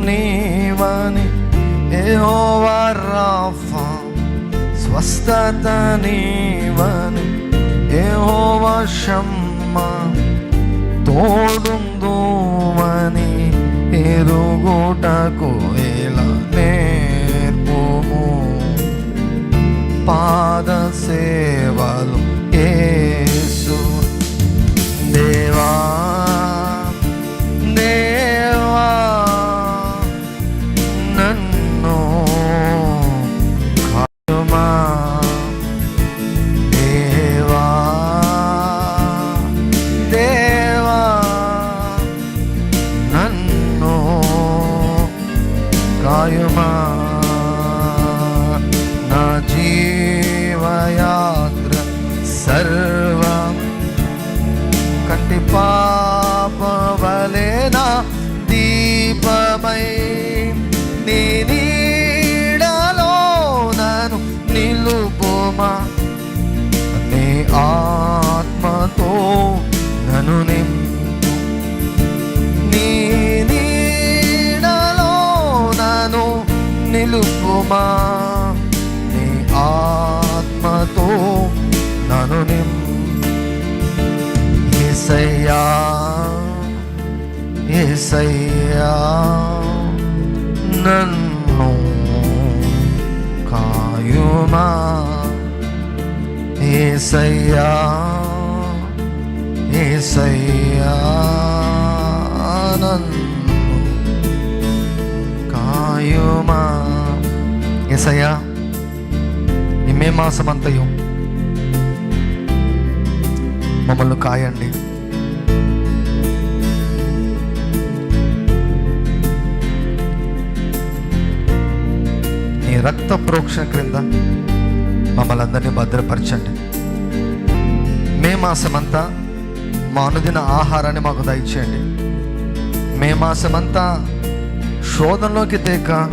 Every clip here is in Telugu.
నిశ్చయము నీవని యెహోవా రాఫా స్వస్థత నీవని యెహోవా మా నీ ఆత్మతో నను నిసయ్యా ఏసయ్యా నన్ను కాయుమా. ఏసయ్యా ఏసయ్యా నన్ను కాయుమా. ఏసయ్యా ఈ మే మాసమంతయు మమ్మల్ని కాయండి. నీ రక్త ప్రోక్షణ క్రింద మమ్మల్ని అందరినీ భద్రపరచండి. మే మాసమంతా మా అనుదిన ఆహారాన్ని మాకు దయచేయండి. మే మాసమంతా శోధనలోకి తేక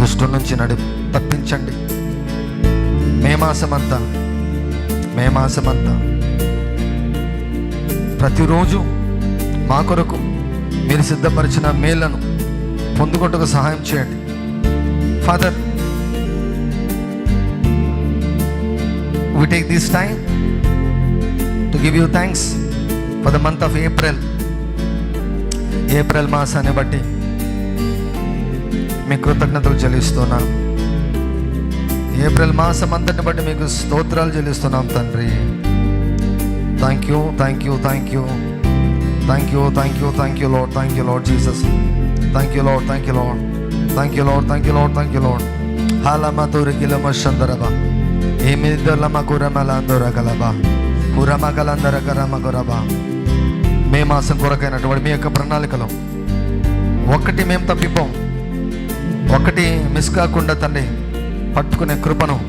దుష్టు నుంచి నడుపు తప్పించండి. మే మాసమంతా మే మాసమంతా ప్రతిరోజు మా కొరకు మీరు సిద్ధపరిచిన మేళ్ళను పొందుకొట్టుకు సహాయం చేయండి. Father we take this time to give you thanks for the month of April. April మాసాన్ని బట్టి మీ కృతజ్ఞతలు చెల్లిస్తున్నాను ఏప్రిల్ మాసం అంతటిని బట్టి మీకు స్తోత్రాలు చెల్లిస్తున్నాం తండ్రి. Thank you thank you thank you thank you thank you thank you lord thank you lord Jesus thank you lord thank you lord thank you lord thank you lord thank you lord హాలమ తూరికిలమ షందరబ ఏమిదలమ కురమలందరగలబా కురమగలందర కరమ కురబా మే మాసం కొరకైనటువంటి మీ యొక్క ప్రణాళికలో. ఒక్కటి మేము తప్పిపోం. ఒకటి మిస్ కాకుండా తండ్రి పట్టుకునే కృపను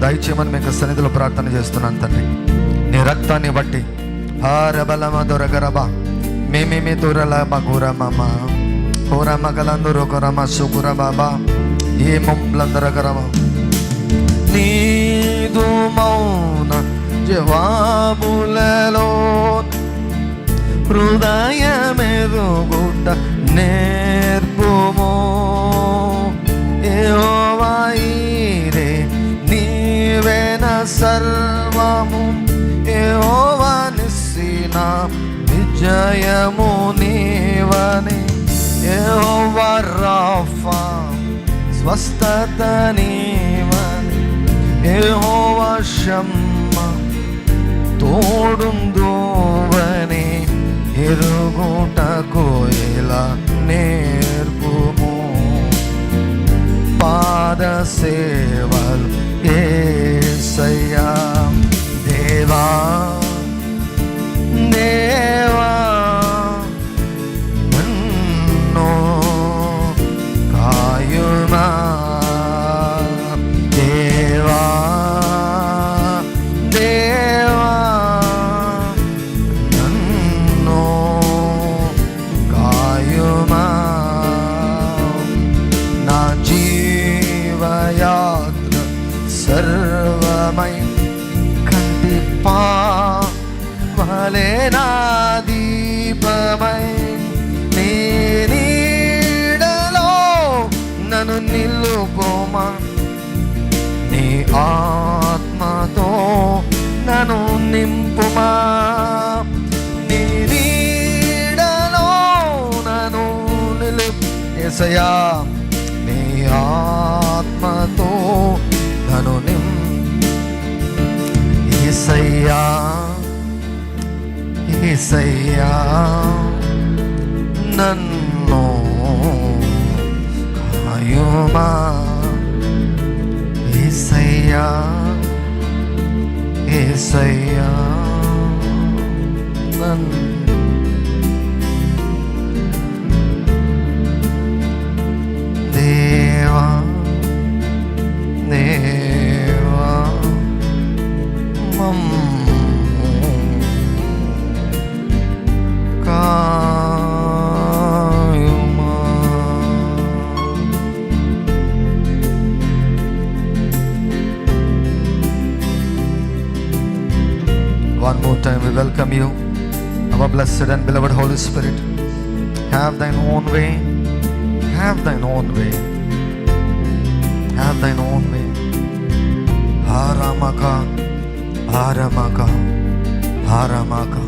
దయచేయమని మీకు సన్నిధిలో ప్రార్థన చేస్తున్నాను తండ్రి. నీ రక్తాన్ని బట్టి హారబలమ దొరగరబా. మేమేమి దూరలమ గురమమ. హోరమ కలందరూ కొరమ సుగుర బాబా ఏ మొంబ్లందరగరమ నీదు మౌన జవాబులలో హృదయ విజయము నీవని ఏవా రాఫా స్వస్థత నీవని ఏవా షమ్మ తోడుందోవని ఎరుగుటకు ఇలా నేర్పుము? పాద సేవలు ఏసయ్యా దేవా దేవా. นั้นหนอขายุมาอิสยาอิสยานน welcome you, our blessed and beloved Holy Spirit. Have thine own way. Have thine own way. Have thine own way. Haramaka, Haramaka, Haramaka,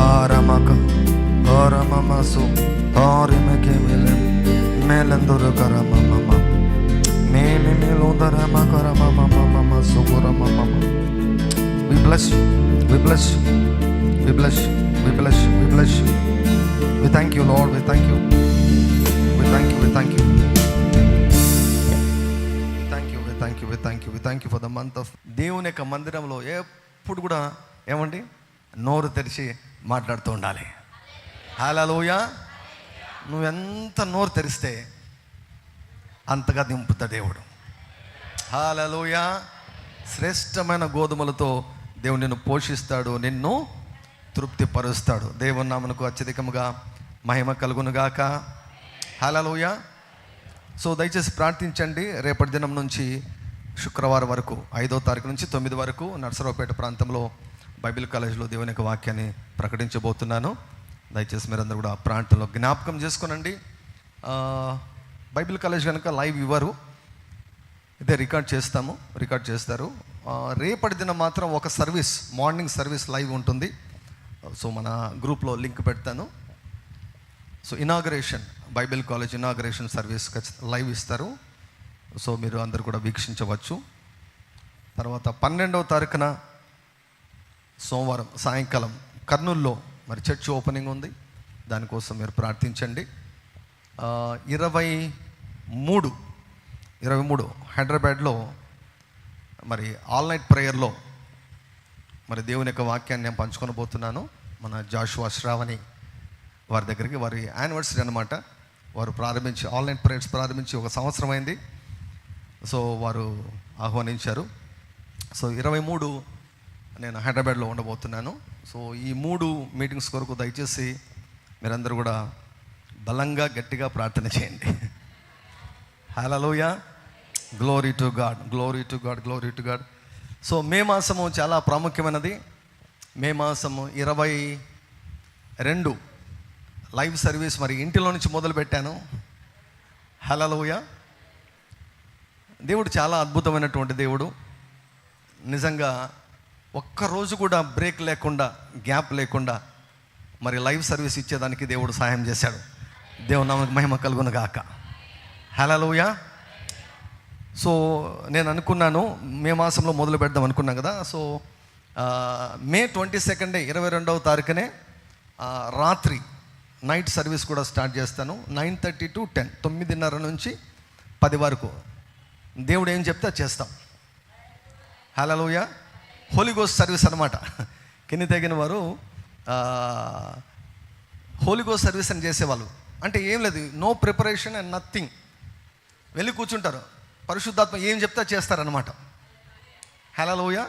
Haramaka, Haramamasu, Harimake Milim, Melanduru Karamama, Meme Melundarama Karamama, Sukuramama. We bless you. We bless you. We bless you. We bless you. We bless you. We thank you, Lord. We thank you. We thank you. We thank you. We thank you. We thank you. We thank you. We thank you for the month of దేవుని యొక్క మందిరంలో ఎప్పుడు కూడా ఏమండి నోరు తెరిచి మాట్లాడుతూ ఉండాలి హాలలోయ నువ్వు ఎంత నోరు తెరిస్తే అంతగా దింపుతా దేవుడు హాలలోయ శ్రేష్టమైన గోధుమలతో దేవుడు నిన్ను పోషిస్తాడు నిన్ను తృప్తిపరుస్తాడు. దేవుని నామనకు అత్యధికముగా మహిమ కలుగునుగాక. హాలలోయ సో దయచేసి ప్రార్థించండి. రేపటి దినం నుంచి శుక్రవారం వరకు ఐదో తారీఖు నుంచి తొమ్మిది వరకు నర్సరావుపేట ప్రాంతంలో బైబిల్ కాలేజీలో దేవుని యొక్క వాక్యాన్ని ప్రకటించబోతున్నాను. దయచేసి మీరందరూ కూడా ఆ ప్రాంతంలో జ్ఞాపకం చేసుకోనండి. బైబిల్ కాలేజ్ కనుక లైవ్ ఇవ్వరు. ఇదే రికార్డ్ చేస్తాము. రికార్డ్ చేస్తారు. రేపటి దిన మాత్రం ఒక సర్వీస్ మార్నింగ్ సర్వీస్ లైవ్ ఉంటుంది. సో మన గ్రూప్లో లింక్ పెడతాను. So inauguration bible college inauguration service live ఇస్తారు. సో మీరు అందరు కూడా వీక్షించవచ్చు. తర్వాత పన్నెండవ తారీఖున సోమవారం సాయంకాలం కర్నూల్లో మరి చర్చ్ ఓపెనింగ్ ఉంది. దానికోసం మీరు ప్రార్థించండి. ఇరవై మూడు ఇరవై మూడు హైదరాబాద్లో మరి ఆల్ నైట్ ప్రేయర్లో మరి దేవుని యొక్క వాక్యాన్ని నేను పంచుకొని పోతున్నాను. మన జాషువా శ్రావణి వారి దగ్గరికి వారి యానివర్సరీ అనమాట వారు ప్రారంభించి ఆల్ నైట్ ప్రేయర్స్ ప్రారంభించి ఒక సంవత్సరం అయింది. సో వారు ఆహ్వానించారు. సో ఇరవై మూడు నేను హైదరాబాద్లో ఉండబోతున్నాను. సో ఈ మూడు మీటింగ్స్ కొరకు దయచేసి మీరందరూ కూడా బలంగా గట్టిగా ప్రార్థన చేయండి. హలోయా glory to God glory to God glory to God so May మాసము చాలా ప్రాముఖ్యమైనది. మే మాసము ఇరవై రెండు లైవ్ సర్వీస్ మరి ఇంటిలో నుంచి మొదలుపెట్టాను హలలోయ దేవుడు చాలా అద్భుతమైనటువంటి దేవుడు. నిజంగా ఒక్కరోజు కూడా బ్రేక్ లేకుండా గ్యాప్ లేకుండా మరి లైవ్ సర్వీస్ ఇచ్చేదానికి దేవుడు సహాయం చేశాడు. దేవుడు నమ్మకం మహిమ కలుగును గాక. హలలోయా సో నేను అనుకున్నాను మే మాసంలో మొదలు పెడదాం అనుకున్నాం కదా సో మే ట్వంటీ సెకండ్ ఇరవై రెండవ తారీఖునే రాత్రి నైట్ సర్వీస్ కూడా స్టార్ట్ చేస్తాను. నైన్ థర్టీ టు టెన్ తొమ్మిదిన్నర నుంచి పది వరకు. దేవుడు ఏం చెప్తే చేస్తాం. హలోయ హోలీగోస్ సర్వీస్ అనమాట కింది తగిన వారు హోలీగోస్ సర్వీస్ అని చేసేవాళ్ళు. అంటే ఏం లేదు నో ప్రిపరేషన్ అండ్ నథింగ్. వెళ్ళి కూర్చుంటారు. పరిశుద్ధాత్మ ఏం చెప్తే చేస్తారనమాట హలోయ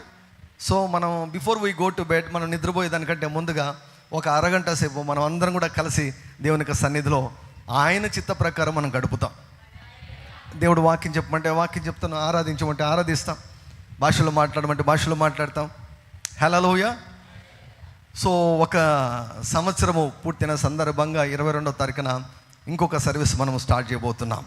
సో మనం before we go to bed మనం నిద్రపోయే దానికంటే ముందుగా ఒక అరగంట సేపు మనం అందరం కూడా కలిసి దేవునికి సన్నిధిలో ఆయన చిత్త ప్రకారం మనం గడుపుతాం. దేవుడు వాక్యం చెప్పమంటే వాక్యం చెప్తాను ఆరాధించమంటే ఆరాధిస్తాం. భాషలో మాట్లాడమంటే భాషలో మాట్లాడతాం. హలోయ సో ఒక సంవత్సరము పూర్తయిన సందర్భంగా ఇరవై రెండవ తారీఖున ఇంకొక సర్వీస్ మనం స్టార్ట్ చేయబోతున్నాం.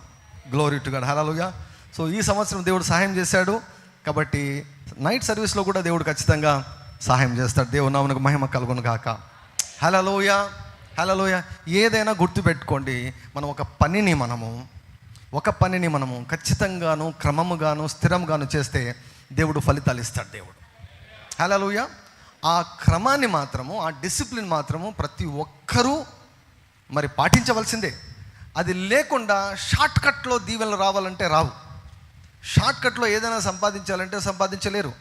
గ్లోరీ టు గడ్ హలోయ సో ఈ సంవత్సరం దేవుడు సహాయం చేశాడు. కాబట్టి నైట్ సర్వీస్లో కూడా దేవుడు ఖచ్చితంగా సహాయం చేస్తాడు. దేవుడు నామనకు మహిమ కలుగును కాక హలలోయ హలోయ ఏదైనా గుర్తుపెట్టుకోండి మనం ఒక పనిని మనము ఒక పనిని మనము ఖచ్చితంగాను క్రమముగాను స్థిరంగాను చేస్తే దేవుడు ఫలితాలు ఇస్తాడు దేవుడు. హలలోయ ఆ క్రమాన్ని మాత్రము ఆ డిసిప్లిన్ మాత్రము ప్రతి ఒక్కరూ మరి పాటించవలసిందే. అది లేకుండా షార్ట్కట్లో దీవెనలు రావాలంటే రావు. షార్ట్కట్లో ఏదైనా సంపాదించాలంటే సంపాదించలేరు.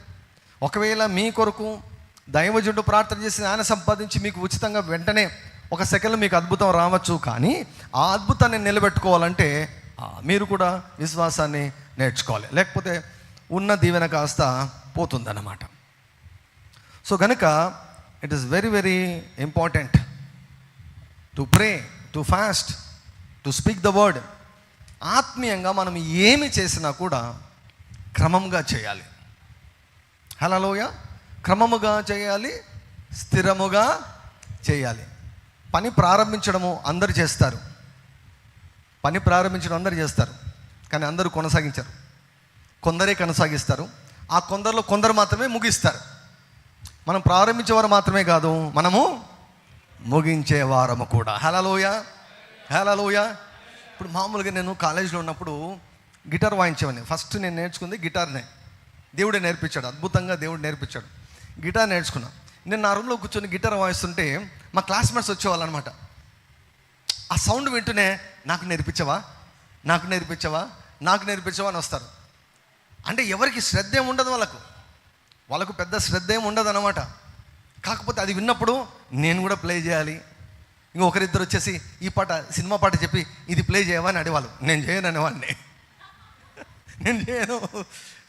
ఒకవేళ మీ కొరకు దైవజుడు ప్రార్థన చేసి ఆయన సంపాదించి మీకు ఉచితంగా వెంటనే ఒక సెకండ్ మీకు అద్భుతం రావచ్చు కానీ ఆ అద్భుతాన్ని నిలబెట్టుకోవాలంటే మీరు కూడా విశ్వాసాన్ని నేర్చుకోవాలి. లేకపోతే ఉన్న దీవెన కాస్త పోతుందన్నమాట. సో కనుక it is very very important to pray to fast to speak the word ఆత్మీయంగా మనం ఏమి చేసినా కూడా క్రమంగా చేయాలి. హలోయ క్రమముగా చేయాలి స్థిరముగా చేయాలి. పని ప్రారంభించడము అందరు చేస్తారు. పని ప్రారంభించడం అందరు చేస్తారు. కానీ అందరూ కొనసాగించరు. కొందరే కొనసాగిస్తారు. ఆ కొందరిలో కొందరు మాత్రమే ముగిస్తారు. మనం ప్రారంభించేవారు మాత్రమే కాదు మనము ముగించే వారము కూడా. హలలోయ హలలోయ ఇప్పుడు మామూలుగా నేను కాలేజీలో ఉన్నప్పుడు గిటార్ వాయించేవాడిని. ఫస్ట్ నేను నేర్చుకుంది గిటార్నే. దేవుడే నేర్పించాడు అద్భుతంగా దేవుడు నేర్పించాడు. గిటార్ నేర్చుకున్నా. నేను నా రూమ్లో కూర్చొని గిటార్ వాయిస్తుంటే మా క్లాస్మేట్స్ వచ్చేవాళ్ళు అనమాట ఆ సౌండ్ వింటూనే నాకు నేర్పించవా? నాకు నేర్పించవా? నాకు నేర్పించవా? అని వస్తారు. అంటే ఎవరికి శ్రద్ధ ఏమి ఉండదు వాళ్ళకు. వాళ్ళకు పెద్ద శ్రద్ధ ఏమి ఉండదు అనమాట కాకపోతే అది విన్నప్పుడు నేను కూడా ప్లే చేయాలి. ఇంకొకరిద్దరు వచ్చేసి ఈ పాట సినిమా పాట చెప్పి ఇది ప్లే చేయవా? అని అడివాళ్ళు. నేను చేయను అనేవాడిని. నేను చేయను.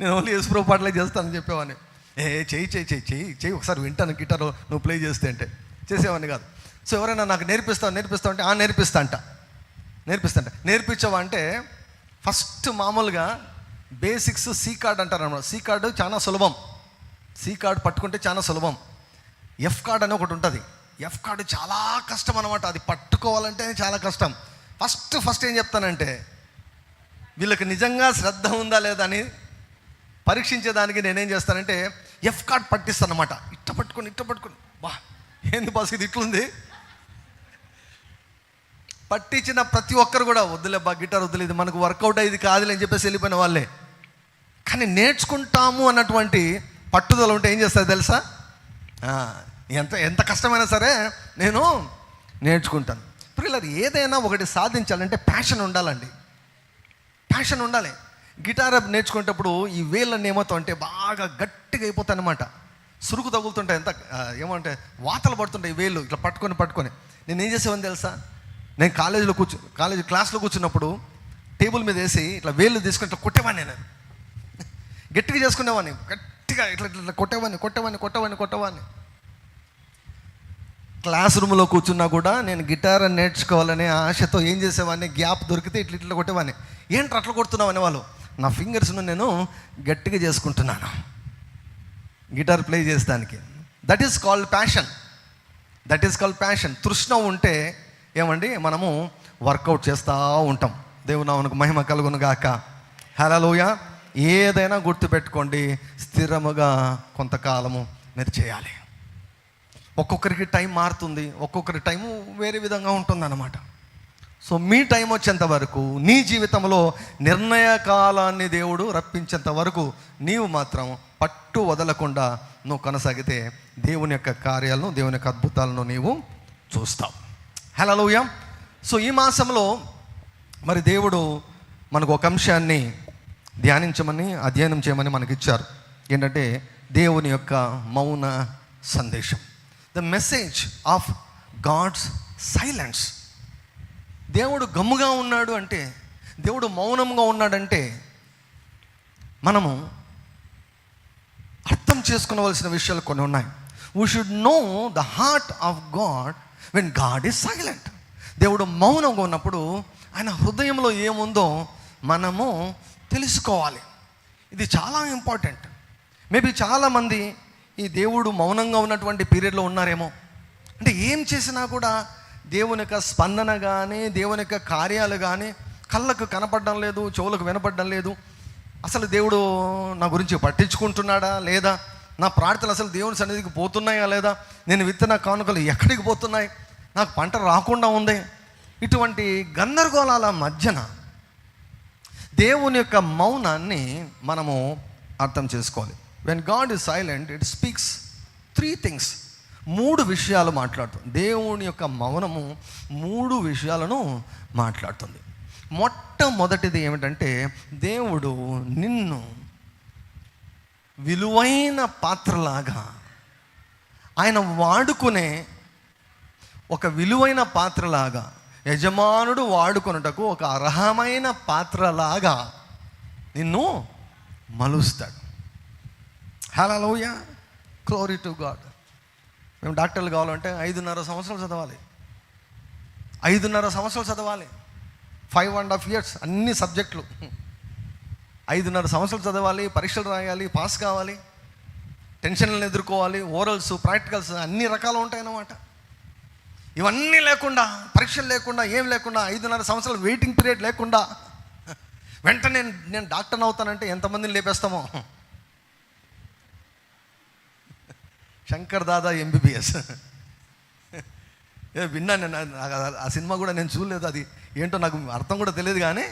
నేను ఓన్లీ యశ్వరావు పాటలే చేస్తానని చెప్పేవాడిని. ఏ చేయి చెయ్యి చేయి చెయ్యి చెయ్యి ఒకసారి వింటాను గిటార్ నువ్వు ప్లే చేస్తే అంటే. చేసేవాడిని కాదు. సో ఎవరైనా నాకు నేర్పిస్తావు నేర్పిస్తావు అంటే ఆ నేర్పిస్తా అంట. నేర్పిస్తా అంట. నేర్పించవా అంటే ఫస్ట్ మామూలుగా బేసిక్స్ సీ కార్డ్ అంటారు అన్నమాట సీ కార్డు చాలా సులభం. సీ కార్డ్ పట్టుకుంటే చాలా సులభం. ఎఫ్ కార్డ్ అని ఒకటి ఉంటుంది. ఎఫ్ కార్డు చాలా కష్టం అనమాట అది పట్టుకోవాలంటే చాలా కష్టం. ఫస్ట్ ఫస్ట్ ఏం చెప్తానంటే వీళ్ళకి నిజంగా శ్రద్ధ ఉందా లేదా అని పరీక్షించేదానికి నేనేం చేస్తానంటే ఎఫ్ కార్డ్ పట్టిస్తాను అనమాట ఇట్ట పట్టుకొని ఇట్ట పట్టుకొని. బా ఏంది బాస్ ఇది ఇట్లుంది? పట్టించిన ప్రతి ఒక్కరు కూడా వద్దులే బా గిటార్ వద్దులే ఇది మనకు వర్కౌట్ అయ్యేది కాదులే అని చెప్పేసి వెళ్ళిపోయిన వాళ్ళే. కానీ నేర్చుకుంటాము అన్నటువంటి పట్టుదల ఉంటే ఏం చేస్తారు తెలుసా? ఎంత ఎంత కష్టమైనా సరే నేను నేర్చుకుంటాను. పిల్లలు ఏదైనా ఒకటి సాధించాలంటే ప్యాషన్ ఉండాలండి. ప్యాషన్ ఉండాలి. గిటార్ నేర్చుకునేటప్పుడు ఈ వేళ్ళన్నీ ఏమవుతాం అంటే బాగా గట్టిగా అయిపోతాయి అనమాట సురుకు తగులుతుంటాయి ఎంత ఏమంటే వాతలు పడుతుంటాయి ఈ వేళ్ళు ఇట్లా పట్టుకొని పట్టుకొని. నేను ఏం చేసేవని తెలుసా? నేను కాలేజీలో కూర్చు కాలేజీ క్లాస్లో కూర్చున్నప్పుడు టేబుల్ మీద వేసి ఇట్లా వేళ్ళు తీసుకొని ఇట్లా కొట్టేవాడిని నేను. గట్టిగా చేసుకునేవాడిని. గట్టిగా ఇట్లా ఇట్లా ఇట్లా కొట్టేవాడిని కొట్టేవాడిని కొట్టేవాడిని కొట్టేవాడిని. క్లాస్ రూమ్లో కూర్చున్నా కూడా నేను గిటార్ అని నేర్చుకోవాలనే ఆశతో ఏం చేసేవాడిని? గ్యాప్ దొరికితే ఇట్లా ఇట్లా కొట్టేవాడిని. ఏంటి అట్లా కొడుతున్నావు అనేవాళ్ళు. నా ఫింగర్స్ను నేను గట్టిగా చేసుకుంటున్నాను. గిటార్ ప్లే చేసేదానికి. That is called passion that is called passion తృష్ణ ఉంటే ఏమండి? మనము వర్కౌట్ చేస్తూ ఉంటాం. దేవుని నామనకు మహిమ కలుగును గాక. హలోయ ఏదైనా గుర్తుపెట్టుకోండి. స్థిరముగా కొంతకాలము మీరు చేయాలి ఒక్కొక్కరికి టైం మారుతుంది ఒక్కొక్కరి టైము వేరే విధంగా ఉంటుందన్నమాట. సో మీ టైం వచ్చేంత వరకు నీ జీవితంలో నిర్ణయ కాలాన్ని దేవుడు రప్పించేంత వరకు నీవు మాత్రం పట్టు వదలకుండా నువ్వు కొనసాగితే దేవుని యొక్క కార్యాలను దేవుని యొక్క అద్భుతాలను నీవు చూస్తావు. హలోయ సో ఈ మాసంలో మరి దేవుడు మనకు ఒక అంశాన్ని ధ్యానించమని అధ్యయనం చేయమని మనకి ఇచ్చారు ఏంటంటే దేవుని యొక్క మౌన సందేశం. The message of God's silence దేవుడు గమ్ముగా ఉన్నాడు అంటే దేవుడు మౌనంగా ఉన్నాడంటే మనము అర్థం చేసుకోవలసిన విషయాలు కొన్ని ఉన్నాయి. We should know the heart of God when God is silent దేవుడు మౌనంగా ఉన్నప్పుడు ఆయన హృదయంలో ఏముందో మనము తెలుసుకోవాలి. ఇది చాలా ఇంపార్టెంట్ మేబీ చాలామంది ఈ దేవుడు మౌనంగా ఉన్నటువంటి పీరియడ్లో ఉన్నారేమో? అంటే ఏం చేసినా కూడా దేవుని యొక్క స్పందన కానీ దేవుని యొక్క కార్యాలు కానీ కళ్ళకు కనపడడం లేదు చెవులకు వినపడడం లేదు. అసలు దేవుడు నా గురించి పట్టించుకుంటున్నాడా లేదా? నా ప్రార్థనలు అసలు దేవుని సన్నిధికి పోతున్నాయా లేదా? నేను విత్తన కానుకలు ఎక్కడికి పోతున్నాయి? నాకు పంట రాకుండా ఉంది. ఇటువంటి గందరగోళాల మధ్యన దేవుని యొక్క మౌనాన్ని మనము అర్థం చేసుకోవాలి. When God is silent it speaks three things మూడు విషయాలు మాట్లాడుతుంది. దేవుని యొక్క మౌనము మూడు విషయాలను మాట్లాడుతుంది. మొట్టమొదటిది ఏమిటంటే దేవుడు నిన్ను విలువైన పాత్రలాగా ఆయన వాడుకునే ఒక విలువైన పాత్రలాగా యజమానుడు వాడుకొనుటకు ఒక అర్హమైన పాత్రలాగా నిన్ను మలుస్తాడు. హలోయ క్లోరీ టు గాడ్ మేము డాక్టర్లు కావాలంటే ఐదున్నర సంవత్సరాలు చదవాలి. ఐదున్నర సంవత్సరాలు చదవాలి. ఫైవ్ అండ్ హాఫ్ ఇయర్స్ అన్ని సబ్జెక్టులు. ఐదున్నర సంవత్సరాలు చదవాలి పరీక్షలు రాయాలి పాస్ కావాలి టెన్షన్లను ఎదుర్కోవాలి ఓరల్స్ ప్రాక్టికల్స్ అన్ని రకాలు ఉంటాయన్నమాట. ఇవన్నీ లేకుండా పరీక్షలు లేకుండా ఏం లేకుండా ఐదున్నర సంవత్సరాలు వెయిటింగ్ పీరియడ్ లేకుండా వెంటనే నేను నేను డాక్టర్ని అవుతానంటే ఎంతమందిని లేపేస్తామో? శంకర్ దాదా ఎంబీబీఎస్ ఏ విన్నాను నేను. నాకు ఆ- ఆ సినిమా కూడా నేను చూడలేదు. అది ఏంటో నాకు అర్థం కూడా తెలియదు కానీ.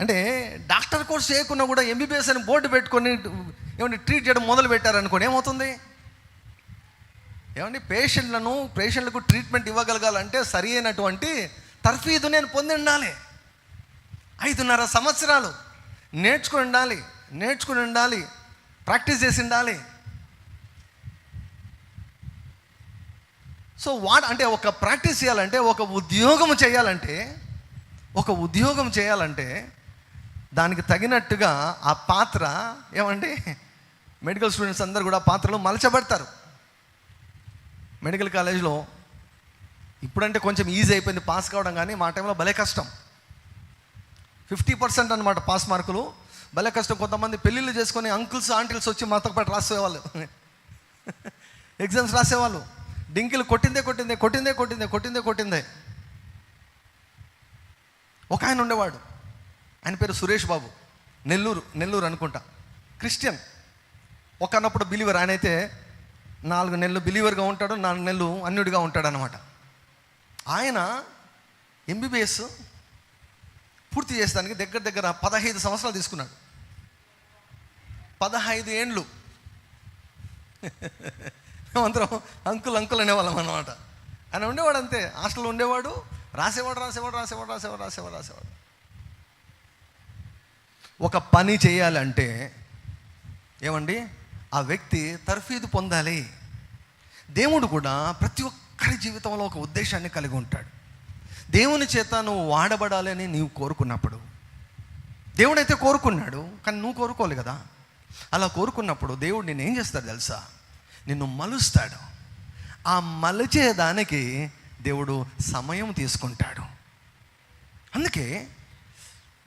అంటే డాక్టర్ కోర్స్ చేయకుండా కూడా ఎంబీబీఎస్ అని బోర్డు పెట్టుకొని ఏమంటే ట్రీట్ చేయడం మొదలు పెట్టారనుకోండి ఏమవుతుంది? ఏమండి పేషెంట్లను పేషెంట్లకు ట్రీట్మెంట్ ఇవ్వగలగాలంటే సరి అయినటువంటి తర్ఫీదు నేను పొంది ఉండాలి. ఐదున్నర సంవత్సరాలు నేర్చుకుని ఉండాలి నేర్చుకుని ఉండాలి. ప్రాక్టీస్ చేసి ఉండాలి సో వాట్ అంటే ఒక ప్రాక్టీస్ చేయాలంటే ఒక ఉద్యోగం చేయాలంటే ఒక ఉద్యోగం చేయాలంటే దానికి తగినట్టుగా ఆ పాత్ర ఏమండి మెడికల్ స్టూడెంట్స్ అందరు కూడా పాత్రలు మలచబడతారు. మెడికల్ కాలేజ్లో ఇప్పుడంటే కొంచెం ఈజీ అయిపోయింది పాస్ కావడం కానీ మా టైంలో భలే కష్టం. ఫిఫ్టీ పర్సెంట్ అనమాట పాస్ మార్కులు భలే కష్టం. కొంతమంది పెళ్ళిళ్ళు చేసుకొని అంకుల్స్ ఆంటీల్స్ వచ్చి మాతో పాటు రాసేవాళ్ళు. ఎగ్జామ్స్ రాసేవాళ్ళు. డింకిలు కొట్టిందే కొట్టిందే కొట్టిందే కొట్టిందే కొట్టిందే కొట్టిందే. ఒక ఆయన ఉండేవాడు. ఆయన పేరు సురేష్ బాబు. నెల్లూరు నెల్లూరు అనుకుంటా. క్రిస్టియన్. ఒకనప్పుడు బిలీవర్ ఆయన అయితే నాలుగు నెలలు బిలీవర్గా ఉంటాడు నాలుగు నెలలు అన్యుడిగా ఉంటాడు అనమాట ఆయన ఎంబీబీఎస్ పూర్తి చేసేదానికి దగ్గర దగ్గర పదహైదు సంవత్సరాలు తీసుకున్నాడు. పదహైదు ఏండ్లు. అందరం అంకుల్ అంకుల్ అనేవాళ్ళం అనమాట ఆయన ఉండేవాడు అంతే. హాస్టల్లో ఉండేవాడు రాసేవాడు రాసేవాడు రాసేవాడు రాసేవాడు రాసేవాడు రాసేవాడు. ఒక పని చేయాలంటే ఏమండి? ఆ వ్యక్తి తర్ఫీదు పొందాలి. దేవుడు కూడా ప్రతి ఒక్కరి జీవితంలో ఒక ఉద్దేశాన్ని కలిగి ఉంటాడు. దేవుని చేత నువ్వు వాడబడాలని నీవు కోరుకున్నప్పుడు. దేవుడైతే కోరుకున్నాడు కానీ నువ్వు కోరుకోవాలి కదా. అలా కోరుకున్నప్పుడు దేవుడు నేను ఏం చేస్తాడు తెలుసా? నిన్ను మలుస్తాడు. ఆ మలిచేదానికి దేవుడు సమయం తీసుకుంటాడు. అందుకే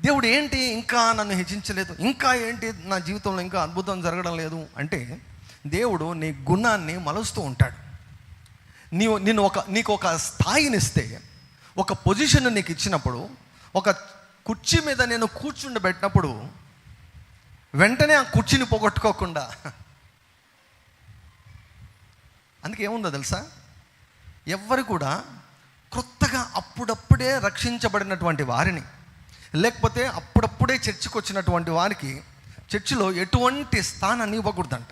దేవుడు ఏంటి ఇంకా నన్ను హెచ్చించలేదు ఇంకా ఏంటి నా జీవితంలో ఇంకా అద్భుతం జరగడం లేదు అంటే దేవుడు నీ గుణాన్ని మలుస్తూ ఉంటాడు. నీవు నేను ఒక నీకు ఒక స్థాయినిస్తే ఒక పొజిషన్ నీకు ఇచ్చినప్పుడు ఒక కుర్చీ మీద నేను కూర్చుండబెట్టినప్పుడు వెంటనే ఆ కుర్చీని పోగొట్టుకోకుండా. అందుకే ఏముందో తెలుసా? ఎవ్వరు కూడా కొత్తగా అప్పుడప్పుడే రక్షించబడినటువంటి వారిని లేకపోతే అప్పుడప్పుడే చర్చికి వచ్చినటువంటి వారికి చర్చిలో ఎటువంటి స్థానాన్ని ఇవ్వకూడదంట.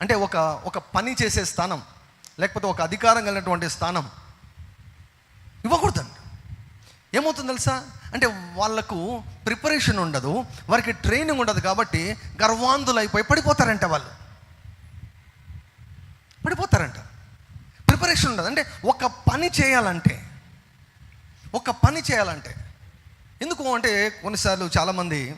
అంటే ఒక ఒక పని చేసే స్థానం లేకపోతే ఒక అధికారం కలిగినటువంటి స్థానం ఇవ్వకూడదంట. ఏమవుతుంది తెలుసా? అంటే వాళ్ళకు ప్రిపరేషన్ ఉండదు వారికి ట్రైనింగ్ ఉండదు కాబట్టి గర్వాంధులు అయిపోయి పడిపోతారంట వాళ్ళు. పడిపోతారంట. ప్రిపరేషన్ ఉండదు. అంటే ఒక పని చేయాలంటే ఒక పని చేయాలంటే ఎందుకు అంటే కొన్నిసార్లు చాలామంది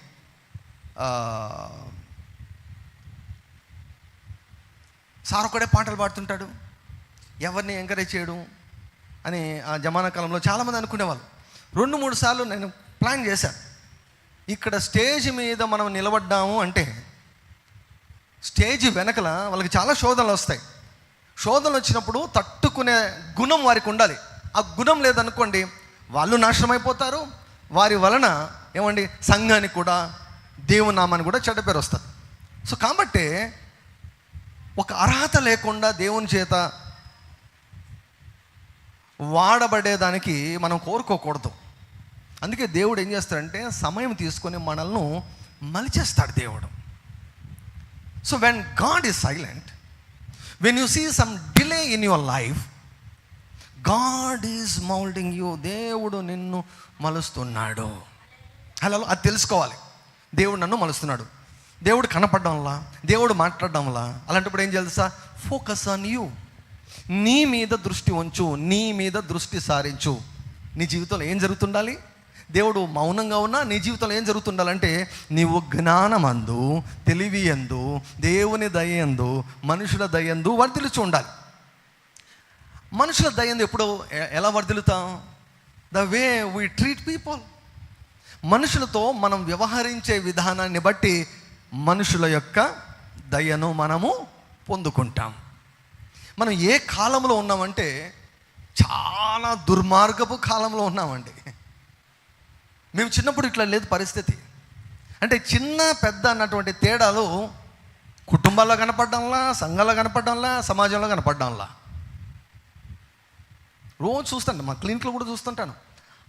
సార్ ఒకడే పాటలు పాడుతుంటాడు ఎవరిని ఎంకరేజ్ చేయడం అని ఆ జమానా కాలంలో చాలామంది అనుకునేవాళ్ళు. రెండు మూడు సార్లు నేను ప్లాన్ చేశాను ఇక్కడ స్టేజ్ మీద మనం నిలబడ్డాము అంటే స్టేజ్ వెనకల వాళ్ళకి చాలా శోధనలు వస్తాయి. శోధనలు వచ్చినప్పుడు తట్టుకునే గుణం వారికి ఉండాలి. ఆ గుణం లేదనుకోండి వాళ్ళు నాశనం అయిపోతారు వారి వలన ఏమండి సంఘానికి కూడా దేవునామాన్ని కూడా చెడ్డ పేరు వస్తుంది. సో కాబట్టి ఒక అర్హత లేకుండా దేవుని చేత వాడబడేదానికి మనం కోరుకోకూడదు. అందుకే దేవుడు ఏం చేస్తాడంటే సమయం తీసుకొని మనల్ని మలిచేస్తాడు దేవుడు. So when God is silent when you see some delay in your life God is moulding you దేవుడు నిన్ను మలుస్తున్నాడు. అలా అది తెలుసుకోవాలి. దేవుడు నన్ను మలుస్తున్నాడు. దేవుడు కనపడడంలా దేవుడు మాట్లాడడంలా అలాంటప్పుడు ఏం తెలుసా? ఫోకస్ ఆన్ యూ నీ మీద దృష్టి ఉంచు నీ మీద దృష్టి సారించు. నీ జీవితంలో ఏం జరుగుతుండాలి? దేవుడు మౌనంగా ఉన్నా నీ జీవితంలో ఏం జరుగుతుండాలంటే నీవు జ్ఞానమందు తెలివి ఎందు దేవుని దయందు మనుషుల దయందు వర్ధిలుచు ఉండాలి. మనుషుల దయందు ఎప్పుడు ఎలా వర్ధిల్లుతాం? The way we treat people. మనుషులతో మనం వ్యవహరించే విధానాన్ని బట్టి మనుషుల యొక్క దయను మనము పొందుకుంటాం. మనం ఏ కాలంలో ఉన్నామంటే చాలా దుర్మార్గపు కాలంలో ఉన్నామండి. మేము చిన్నప్పుడు ఇట్లా లేదు పరిస్థితి. అంటే చిన్న పెద్ద అన్నటువంటి తేడాలు కుటుంబాల్లో కనపడడంలా సంఘాల్లో కనపడడంలా సమాజంలో కనపడడంలా. రోజు చూస్తాను మా క్లినిక్లో కూడా చూస్తుంటాను.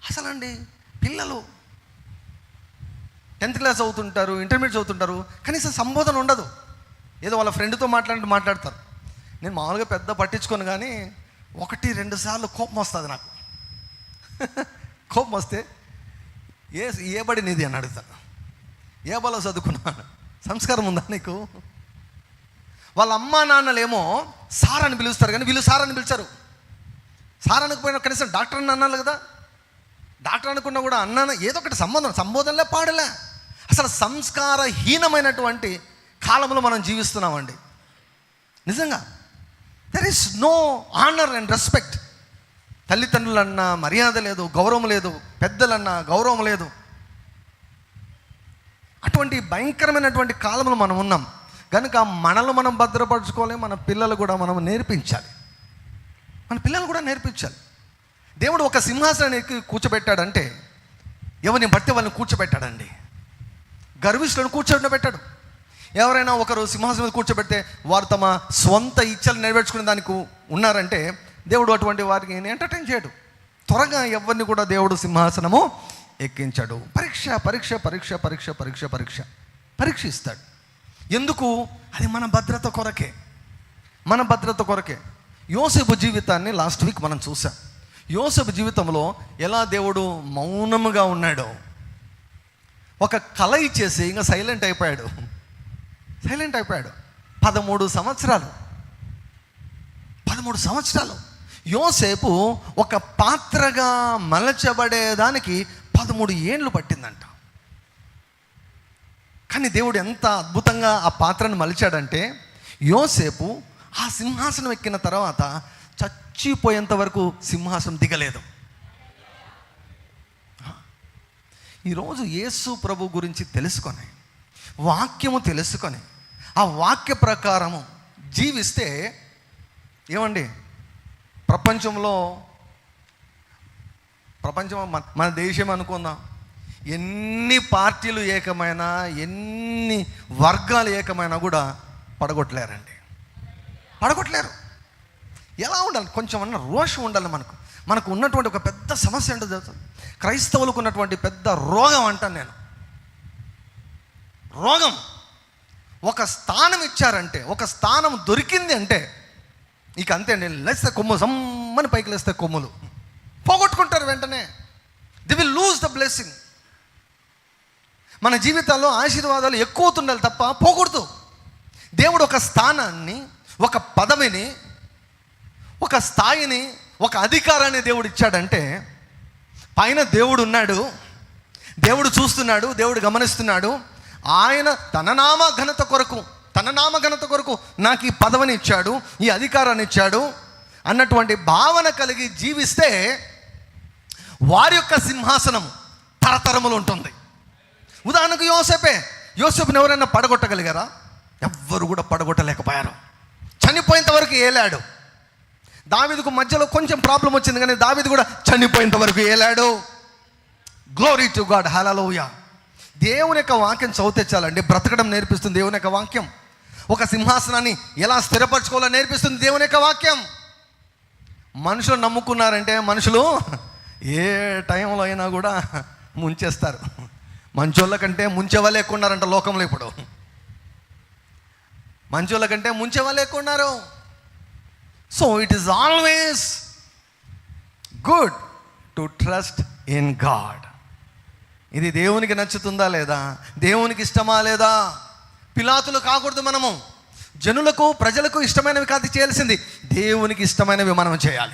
అసలండి పిల్లలు టెన్త్ క్లాస్ అవుతుంటారు ఇంటర్మీడియట్ చదువుతుంటారు కనీసం సంబోధన ఉండదు. ఏదో వాళ్ళ ఫ్రెండ్తో మాట్లాడి మాట్లాడతారు. నేను మామూలుగా పెద్ద పట్టించుకోను కానీ ఒకటి రెండు సార్లు కోపం వస్తుంది నాకు. కోపం వస్తే ఏ ఏ బడి నీది అని అడుగుతా. ఏ బలో చదువుకున్నాను సంస్కారం ఉందా నీకు? వాళ్ళ అమ్మా నాన్నలేమో సార్ అని పిలుస్తారు కానీ వీళ్ళు సార్ అని పిలిచారు. సార్ అనకపోయినా కనీసం డాక్టర్ అని అన్నాను కదా. డాక్టర్ అనుకున్నా కూడా అన్నాను ఏదో ఒకటి సంబంధం సంబోధనలే పాడలే. అసలు సంస్కారహీనమైనటువంటి కాలంలో మనం జీవిస్తున్నామండి. నిజంగా there is no honour and respect తల్లిదండ్రులన్నా మర్యాద లేదు గౌరవం లేదు పెద్దలన్నా గౌరవం లేదు. అటువంటి భయంకరమైనటువంటి కాలంలో మనం ఉన్నాం. కనుక మనల్ని మనం భద్రపరచుకోవాలి మన పిల్లలు కూడా మనం నేర్పించాలి. మన పిల్లలు కూడా నేర్పించాలి. దేవుడు ఒక సింహాసనానికి కూర్చోబెట్టాడంటే ఎవరిని బట్టి వాళ్ళని కూర్చోబెట్టాడండి. గర్విష్ఠులను కూర్చోబెట్టాడు ఎవరైనా ఒకరు సింహాసనం కూర్చోబెడితే వారు తమ స్వంత ఇచ్చలు నెరవేర్చుకునే దానికి ఉన్నారంటే దేవుడు అటువంటి వారికి ఎంటర్టైన్ చేయడు. త్వరగా ఎవరిని కూడా దేవుడు సింహాసనము ఎక్కించాడు. పరీక్ష పరీక్ష పరీక్ష పరీక్ష పరీక్ష పరీక్ష. పరీక్ష ఇస్తాడు. ఎందుకు? అది మన భద్రత కొరకే. మన భద్రత కొరకే. యోసేపు జీవితాన్ని లాస్ట్ వీక్ మనం చూసాం. యోసేపు జీవితంలో ఎలా దేవుడు మౌనముగా ఉన్నాడో. ఒక కళ ఇచ్చేసి ఇంకా సైలెంట్ అయిపోయాడు. సైలెంట్ అయిపోయాడు. పదమూడు సంవత్సరాలు. పదమూడు సంవత్సరాలు. యోసేపు ఒక పాత్రగా మలచబడేదానికి పదమూడు ఏండ్లు పట్టిందంట. కానీ దేవుడు ఎంత అద్భుతంగా ఆ పాత్రను మలిచాడంటే యోసేపు ఆ సింహాసనం ఎక్కిన తర్వాత చచ్చిపోయేంత వరకు సింహాసనం దిగలేదు. ఈరోజు యేసు ప్రభు గురించి తెలుసుకొని వాక్యము తెలుసుకొని ఆ వాక్య ప్రకారము జీవిస్తే ఏమండి? ప్రపంచంలో ప్రపంచం మన మన దేశం అనుకుందాం. ఎన్ని పార్టీలు ఏకమైనా ఎన్ని వర్గాలు ఏకమైనా కూడా పడగొట్టలేరండి. పడగొట్టలేరు. ఎలా ఉండాలి? కొంచెం అన్న రోషం ఉండాలి మనకు. మనకు ఉన్నటువంటి ఒక పెద్ద సమస్య ఏంటో జరుగుతుంది క్రైస్తవులకు ఉన్నటువంటి పెద్ద రోగం అంటాను నేను. రోగం. ఒక స్థానం ఇచ్చారంటే ఒక స్థానం దొరికింది అంటే ఇక అంతే అండి లేస్తే కొమ్ము సమ్మని పైకి లేస్తే కొమ్ములు. పోగొట్టుకుంటారు వెంటనే. They will lose the blessing మన జీవితాల్లో ఆశీర్వాదాలు ఎక్కువ అవుతుండాలి తప్ప పోకూడదు. దేవుడు ఒక స్థానాన్ని ఒక పదవిని ఒక స్థాయిని ఒక అధికారాన్ని దేవుడు ఇచ్చాడంటే పైన దేవుడు ఉన్నాడు దేవుడు చూస్తున్నాడు దేవుడు గమనిస్తున్నాడు ఆయన తన నామ ఘనత కొరకు తన నామఘనత కొరకు నాకు ఈ పదవిని ఇచ్చాడు ఈ అధికారాన్ని ఇచ్చాడు అన్నటువంటి భావన కలిగి జీవిస్తే వారి యొక్క సింహాసనం తరతరములు ఉంటుంది. ఉదాహరణకు యోసేపే యోసేపుని ఎవరైనా పడగొట్టగలిగారా? ఎవ్వరు కూడా పడగొట్టలేకపోయారు. చనిపోయేంత వరకు ఏలాడు. దావిదకు మధ్యలో కొంచెం ప్రాబ్లం వచ్చింది కానీ దావిది కూడా చనిపోయేంత వరకు ఏలాడు. గ్లోరీ టు గాడ్ హలలోయ దేవుని యొక్క వాక్యం చౌతెచ్చాలండి బ్రతకడం నేర్పిస్తుంది దేవుని యొక్క వాక్యం. ఒక సింహాసనాన్ని ఎలా స్థిరపరచుకోవాలో నేర్పిస్తుంది దేవుని యొక్క వాక్యం. మనుషులు నమ్ముకున్నారంటే మనుషులు ఏ టైంలో అయినా కూడా ముంచేస్తారు. మంచోళ్ళ కంటే ముంచేవాళ్ళు ఎక్కువ ఉన్నారంట లోకంలో ఇప్పుడు. మంచోళ్ళ కంటే ముంచేవాళ్ళు ఎక్కువ ఉన్నారు so it is always good to trust in God ఇది దేవునికి నచ్చుతుందా లేదా? దేవునికి ఇష్టమా లేదా? పిలాతులు కాకూడదు మనము. జనులకు ప్రజలకు ఇష్టమైనవి కాదు చేయాల్సింది. దేవునికి ఇష్టమైనవి మనం చేయాలి.